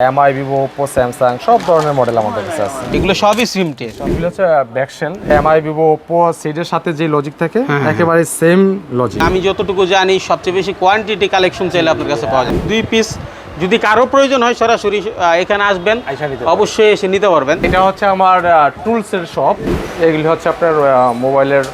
MI Vivo Oppo Samsung সব ধরনের model আমাদের কাছে আছে। এগুলো সবই সিম টে। এগুলো হচ্ছে back shell MI Vivo Oppo সিডের সাথে যে লজিক থাকে হ্যাঁ, একেবারে সেম লজিক আমি যতটুকু জানি সবচেয়ে বেশি কোয়ান্টিটি কালেকশন চাইলে আপনার কাছে পাওয়া যায়। দুই পিস যদি কারও প্রয়োজন হয় সরাসরি এখানে আসবেন। অবশ্যই এসে নিতে পারবেন। এটা হচ্ছে আমার টুলসের শপ এগুলি হচ্ছে আপনার মোবাইলের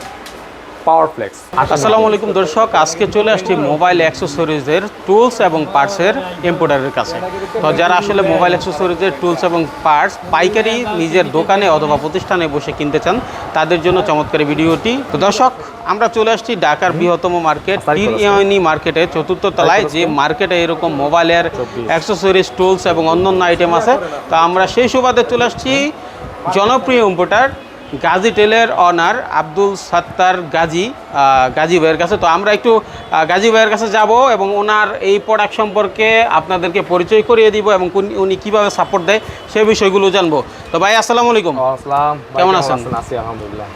পাওয়ার ফ্লেক্স আসসালামু আলাইকুম দর্শক আজকে চলে আসছি মোবাইল অ্যাক্সেসরিজের টুলস এবং পার্টসের ইম্পোর্টারের কাছে। তো যারা আসলে মোবাইল অ্যাক্সেসরিজের টুলস এবং পার্টস পাইকারি নিজের দোকানে অথবা প্রতিষ্ঠানে বসে কিনতে চান তাদের জন্য চমৎকার ভিডিওটি। তো দর্শক আমরা চলে আসছি ঢাকার বৃহত্তম মার্কেট ইউনি মার্কেটে চতুর্থ তলায় যে মার্কেটে এরকম মোবাইলের অ্যাক্সেসরিজ টুলস এবং অন্যান্য আইটেম আছে তো আমরা সেই সুবাদে চলে আসছি জনপ্রিয় ইম্পোর্টার গাজী টেলের অনার আব্দুল সাত্তার গাজী গাজী ভাইয়ের কাছে। তো আমরা একটু গাজী ভাইয়ের কাছে যাব এবং ওনার এই প্রোডাক্ট সম্পর্কে আপনাদেরকে পরিচয় করিয়ে দিব এবং উনি কীভাবে সাপোর্ট দেয় সেই বিষয়গুলো জানব। তো ভাই আসসালামু আলাইকুম। আসসালাম। কেমন আছেন? আছি আলহামদুলিল্লাহ।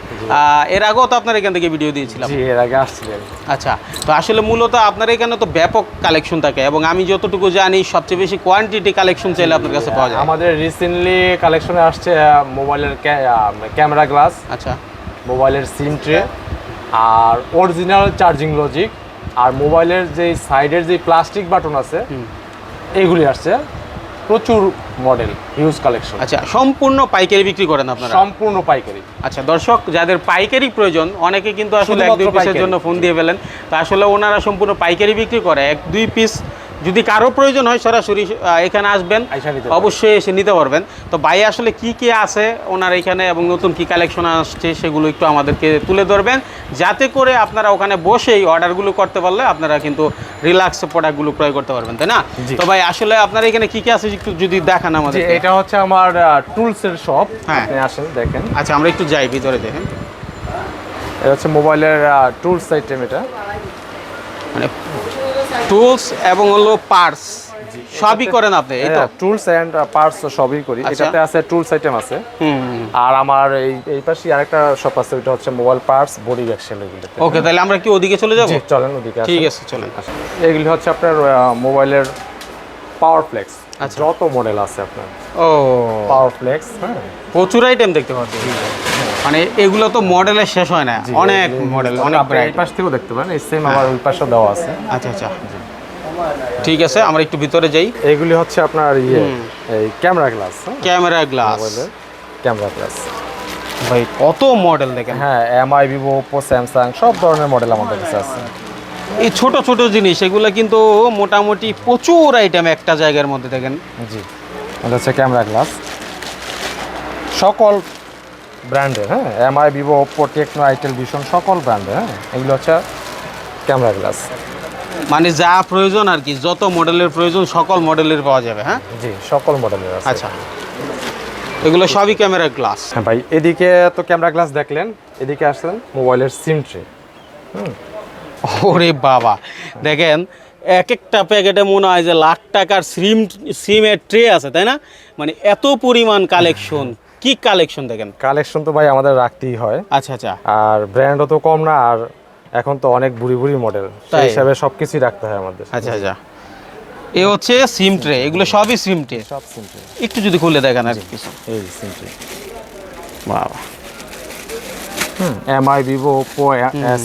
এর আগেও তো আপনার এখান থেকে ভিডিও দিয়েছিলাম। জি এর আগে আসছিলেন। আচ্ছা তো আসলে মূলত আপনার এখানে তো ব্যাপক কালেকশন থাকে এবং আমি যতটুকু জানি সবচেয়ে বেশি কোয়ান্টিটি কালেকশন চাইলে আপনার কাছে পাওয়া যায়। আমাদের রিসেন্টলি কালেকশনে আসছে মোবাইলের ক্যামেরা গ্লাস আচ্ছা। মোবাইলের সিম ট্রে আর অরিজিনাল চার্জিং লজিক আর মোবাইলের যে সাইডের যে প্লাস্টিক বাটন আছে এইগুলি আসছে। প্রচুর মডেল হিউজ কালেকশন আচ্ছা সম্পূর্ণ পাইকারি বিক্রি করেন আপনারা? সম্পূর্ণ পাইকারি। আচ্ছা দর্শক যাদের পাইকারি প্রয়োজন অনেকে কিন্তু আসলে এক দুই পিসের জন্য ফোন দিয়ে ফেলেন। তো আসলে ওনারা সম্পূর্ণ পাইকারি বিক্রি করে এক দুই পিস যদি কারও প্রয়োজন হয় সরাসরি এখানে আসবেন। অবশ্যই এসে নিতে পারবেন। তো ভাই আসলে কি কি আছে ওনার এখানে এবং নতুন কি কালেকশন আসছে সেগুলো একটু আমাদেরকে তুলে ধরবেন। যাতে করে আপনারা ওখানে বসেই অর্ডারগুলো করতে পারলে আপনারা কিন্তু রিল্যাক্সে প্রোডাক্টগুলো ক্রয় করতে পারবেন তাই না? তো ভাই আসলে আপনার এখানে কি কি আছে একটু যদি দেখান আমাদের এটা হচ্ছে আমার টুলসের শপ হ্যাঁ। আসেন দেখেন। আচ্ছা আমরা একটু যাই ভিতরে দেখেন। এটা হচ্ছে মোবাইলের টুলস আইটেম এটা। মানে টুলস এবং হলো পার্টস সবই করেন আপনি এই তো? টুলস এন্ড পার্টস সবই করি। আচ্ছা। এটাতে আছে টুলস আইটেম আছে। আর আমার এই এই পাশে আরেকটা শপ আছে ওটা হচ্ছে মোবাইল পার্টস বডি ব্যাকশেল এগুলোতে। ওকে তাহলে আমরা কি ওদিকে চলে যাব? চলেন ওদিকে ঠিক আছে চলেন। এগুলি হচ্ছে আপনার মোবাইলের পাওয়ার ফ্লেক্স আচ্ছা। যত মডেল আছে আপনার। ও। পাওয়ার ফ্লেক্স হ্যাঁ। প্রচুর আইটেম দেখতে পাচ্ছি। মানে এগুলো তো মডেলের শেষ হয় না। অনেক মডেল অনেক ব্র্যান্ড পাশ থেকেও দেখতে পারেন এই সেম আমার ওই পাশেও দেওয়া আছে। আচ্ছা আচ্ছা। ঠিক আছে আমরা একটু ভিতরে যাই। এগুলি হচ্ছে আপনার ইয়ে এই camera glass camera glass. Camera glass. ভাই কত মডেল দেখেন। হ্যাঁ এমআই ভিভো ওপো স্যামসাং সব ধরনের মডেল আমাদের কাছে আছে। এই ছোট ছোট জিনিস এগুলো কিন্তু মোটামুটি প্রচুর আইটেম একটা জায়গার মধ্যে দেখেন। জি এটা হচ্ছে ক্যামেরা গ্লাস। সকল ব্র্যান্ডের হ্যাঁ? Mi Vivo Oppo Tecno itel vision সকল ব্র্যান্ডের হ্যাঁ? এগুলো হচ্ছে ক্যামেরা গ্লাস। মানে যা প্রয়োজন আর কি যত মডেলের প্রয়োজন সকল মডেলের পাওয়া যাবে হ্যাঁ? জি সকল মডেলের আচ্ছা। এগুলো সবই ক্যামেরা গ্লাস হ্যাঁ ভাই এদিকে তো ক্যামেরা গ্লাস দেখলেন এদিকে আসলেন মোবাইলের সিম ট্রে ওরে বাবা দেখেন এক একটা প্যাকেটে মনে হয় যে লাখ টাকার সিম সিমের ট্রে আছে তাই না? মানে এত পরিমাণ কালেকশন কি কালেকশন দেখেন? কালেকশন তো ভাই আমাদের রাখতেই হয়। আচ্ছা আচ্ছা। আর ব্র্যান্ডও তো কম না আর এখন তো অনেক বুড়ি বুড়ি মডেল সেই হিসাবে সবকিছুই রাখতে হয় আমাদের। আচ্ছা আচ্ছা। এ হচ্ছে সিম ট্রে এগুলো সবই সিম ট্রে সব সিম ট্রে একটু যদি খুলে দেখেন আর কিছু। এই সিম ট্রে বাবা এমআই ভিভো ওপো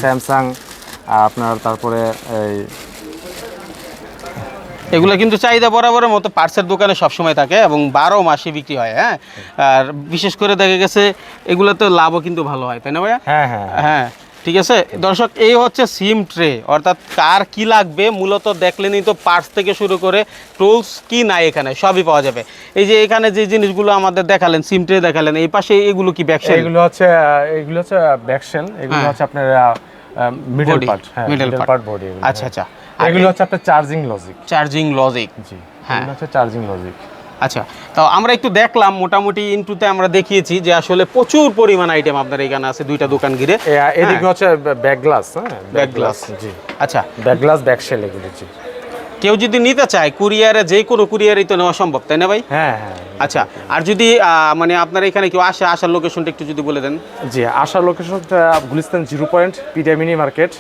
স্যামসাং আপনার তারপরে এই এগুলো কিন্তু চাহিদা বরাবরের মতো পার্টসের দোকানে সবসময় থাকে এবং বারো মাসে বিক্রি হয় হ্যাঁ? আর বিশেষ করে দেখা গেছে এগুলোতে লাভও কিন্তু ভালো হয় তাই না ভাইয়া? হ্যাঁ হ্যাঁ। হ্যাঁ। ঠিক আছে? দর্শক এই হচ্ছে সিম ট্রে অর্থাৎ কার কি লাগবে মূলত দেখলেনই তো পার্টস থেকে শুরু করে টুলস কি নাই এখানে সবই পাওয়া যাবে। এই যে এখানে যে জিনিসগুলো আমাদের দেখালেন সিম ট্রে দেখালেন এই পাশে এগুলো কি ব্যাকসাইড এগুলো হচ্ছে এগুলো হচ্ছে ব্যাকশেল এগুলো হ্যাঁ। হচ্ছে আপনার মিডল পার্ট হ্যাঁ মিডল পার্ট বডি আচ্ছা আচ্ছা। এগুলো হচ্ছে আপনার চার্জিং লজিক চার্জিং লজিক জি হ্যাঁ। এগুলো হচ্ছে চার্জিং লজিক আচ্ছা তো আমরা একটু দেখলাম মোটামুটি ইনটুতে আমরা দেখিয়েছি যে আসলে প্রচুর পরিমাণ আইটেম আপনার এখানে আছে দুইটা দোকান ঘিরে। এদিকে হচ্ছে ব্যাক গ্লাস হ্যাঁ? Back glass। জি। আচ্ছা। ব্যাক গ্লাস ব্যাকশেল এগুলো জি। কেউ যদি নিতে চায় কুরিয়ারে যে কোনো কুরিয়ারই তো নেওয়া সম্ভব তাই না ভাই? হ্যাঁ হ্যাঁ। আচ্ছা আর যদি মানে আপনার এখানে কেউ আসে আসার লোকেশনটা একটু যদি বলে দেন। জি আসার লোকেশনটা গুলিস্তান জিরো পয়েন্ট পিডিয়া মিনি মার্কেট।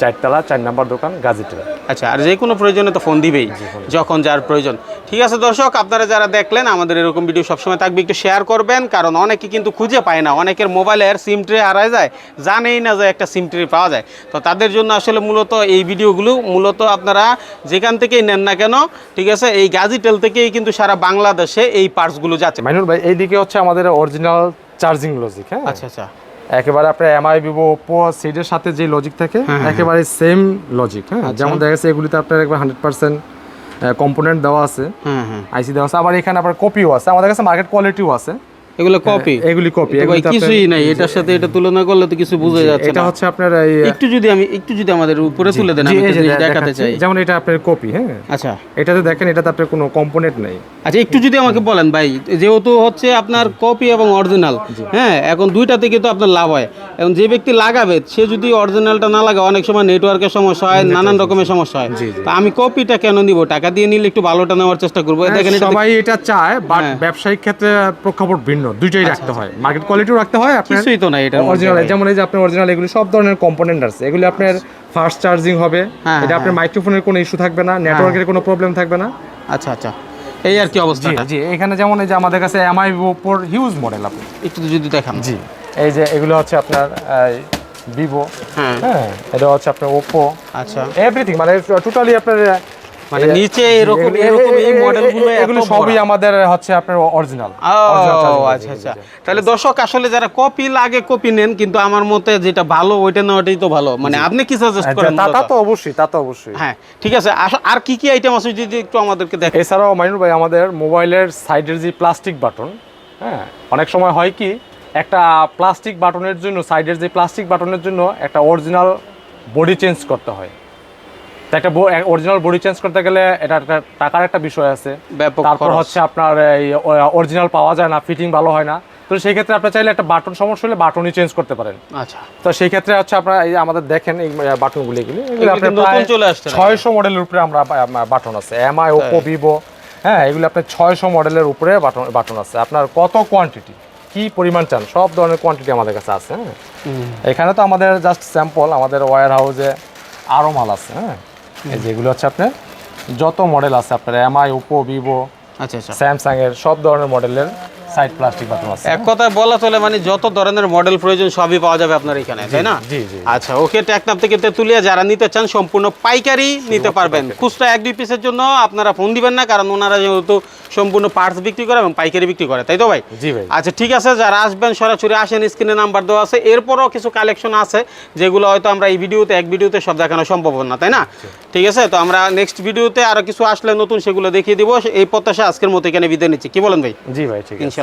চারতলা চার নাম্বার দোকান গাজীটেল আচ্ছা আর যে কোনো প্রয়োজনে তো ফোন দিবেই যখন যার প্রয়োজন। ঠিক আছে দর্শক আপনারা যারা দেখলেন আমাদের এরকম ভিডিও সবসময় থাকবে একটু শেয়ার করবেন কারণ অনেকে কিন্তু খুঁজে পায় না। অনেকের মোবাইলের সিম ট্রে হারায় যায় জানেই না যে একটা সিম ট্রে পাওয়া যায়। তো তাদের জন্য আসলে মূলত এই ভিডিওগুলো মূলত আপনারা যেখান থেকেই নেন না কেন ঠিক আছে এই গাজীটেল থেকেই কিন্তু সারা বাংলাদেশে এই পার্টসগুলো যাচ্ছে। মাইনুর ভাই এইদিকে হচ্ছে আমাদের অরিজিনাল চার্জিং লজিক হ্যাঁ? আচ্ছা আচ্ছা। একেবারে আপনার এমআই ভিভো ওপো সিডের সাথে যে লজিক থাকে একেবারে সেম লজিক হ্যাঁ। যেমন দেখা যাচ্ছে এগুলিতে আপনার একবার হান্ড্রেড পার্সেন্ট কম্পোনেন্ট দেওয়া আছে হ্যাঁ হ্যাঁ। আইসি দেওয়া আছে। আবার এখানে আপনার কপিও আছে। আমাদের কাছে মার্কেট কোয়ালিটিও আছে। এগুলো কপি এগুলি কপি কিছুই নাই এটার সাথে এটা তুলনা করলে তো কিছু বোঝা যাচ্ছে এটা হচ্ছে আপনার একটু যদি আমি একটু যদি আমাদের উপরে তুলে দেন আমি দেখাতে চাই। যেমন এটা আপনার কপি হ্যাঁ। আচ্ছা। এটাতে দেখেন এটাতে আপনার কোনো কম্পোনেন্ট নেই। আচ্ছা একটু যদি আমাকে বলেন ভাই যেহেতু হচ্ছে আপনার কপি এবং অরিজিনাল হ্যাঁ এখন দুইটা থেকে তো আপনার লাভ হয়। এখন যে ব্যক্তি লাগাবে সে যদি অরিজিনালটা না লাগায় অনেক সময় নেটওয়ার্কের সমস্যা হয় নানান রকমের সমস্যা। হয়। তো আমি কপিটা কেন নিব? টাকা দিয়ে নিলে একটু ভালোটা নেওয়ার চেষ্টা করব। দেখেন এটা সবাই এটা চায় বাট হ্যাঁ। ব্যবসায়িক ক্ষেত্রে প্রেক্ষাপট ভিন্ন। দুইটাই রাখতে হয়। মার্কেট কোয়ালিটিও রাখতে হয় আপনার। কিছুই তো নাই এটা অরিজিনাল যেমন এই যে আপনার অরিজিনাল এগুলি সব ধরনের কম্পোনেন্ট আছে। এগুলি আপনার ফাস্ট চার্জিং হবে। হ্যাঁ, এটা আপনার মাইক্রোফোনের কোনো ইস্যু থাকবে না নেটওয়ার্কের কোনো প্রবলেম থাকবে না। আচ্ছা আচ্ছা। এই আর কি অবস্থা জি এখানে যেমন এই যে আমাদের কাছে এমআই ওপোর হিউজ মডেল আপনি। একটু যদি দেখান। জি এই যে এগুলো হচ্ছে আপনার ভিভো হ্যাঁ। হ্যাঁ এটা হচ্ছে আপনার ওপো আচ্ছা। এভরিথিং মানে টোটালি আপনার মানে নিচে এরকম এরকম এই মডেলগুলো এগুলো সবই আমাদের হচ্ছে আপনার অরিজিনাল আচ্ছা আচ্ছা। তাহলে দর্শক আসলে যারা কপি লাগে কপি নেন কিন্তু আমার মতে যেটা ভালো ওইটা নেওয়াটাই তো ভালো। মানে আপনি কি সাজেস্ট করেন তা তা অবশ্যই তা তো অবশ্যই। হ্যাঁ ঠিক আছে। আর কি কি আইটেম আছে যদি একটু আমাদেরকে দেখেন? এছাড়াও মাইনুর ভাই আমাদের মোবাইলের সাইডের যে প্লাস্টিক বাটন হ্যাঁ অনেক সময় হয় কি একটা প্লাস্টিক বাটনের জন্য সাইডের যে প্লাস্টিক বাটনের জন্য একটা অরিজিনাল বডি চেঞ্জ করতে হয়। একটা অরিজিনাল বডি চেঞ্জ করতে গেলে এটা একটা টাকার একটা বিষয় আছে। তারপর হচ্ছে আপনার এই অরিজিনাল পাওয়া যায় না ফিটিং ভালো হয় না। তো সেই ক্ষেত্রে আপনি চাইলে একটা বাটন সমস্যা হলে বাটনই চেঞ্জ করতে পারেন। আচ্ছা। তো সেই ক্ষেত্রে হচ্ছে আপনারা এই আমাদের দেখেন এই বাটনগুলি এগুলি? ছয়শো মডেলের উপরে আমরা বাটন আছে। এমআই ওপো ভিভো হ্যাঁ। এগুলো আপনার ছয়শো মডেলের উপরে বাটন বাটন আছে। আপনার কত কোয়ান্টিটি কি পরিমাণ চান? সব ধরনের কোয়ান্টিটি আমাদের কাছে আছে হ্যাঁ। এখানে তো আমাদের জাস্ট স্যাম্পল আমাদের ওয়ার হাউসে আরও মাল আছে হ্যাঁ। যেগুলো হচ্ছে আপনার যত মডেল আছে আপনার এমআই ওপো ভিভো আচ্ছা আচ্ছা। স্যামসাং এর সব ধরনের মডেলের সাইড প্লাস্টিক আছে। এক কথায় বলা চলে মানে যত ধরনের মডেল প্রয়োজন সবই পাওয়া যাবে আপনার এখানে তাই না? জি, জি। আচ্ছা ওকে টেকনাপ থেকে তেতুলিয়া যারা নিতে চান সম্পূর্ণ পাইকারি নিতে পারবেন। খুচরা এক দুই পিসের জন্য আপনারা ফোন দিবেন না কারণ ওনারা যেহেতু সম্পূর্ণ পার্টস বিক্রি করে এবং পাইকারি বিক্রি করে তাই তো ভাই? জি ভাই। আচ্ছা ঠিক আছে যারা আসবেন সরাসরি আসেন স্ক্রিনে নাম্বার দেওয়া আছে। এরপরও কিছু কালেকশন আছে যেগুলো হয়তো আমরা এই ভিডিওতে এক ভিডিওতে সব দেখানো সম্ভব না তাই না? ঠিক আছে তো আমরা নেক্সট ভিডিওতে আরও কিছু আসলে নতুন সেগুলো দেখিয়ে দিব। এই প্রত্যাশা আজকের মতো এখানে বিদায় নিচ্ছি। কি বলেন ভাই? জি ভাই ঠিক আছে।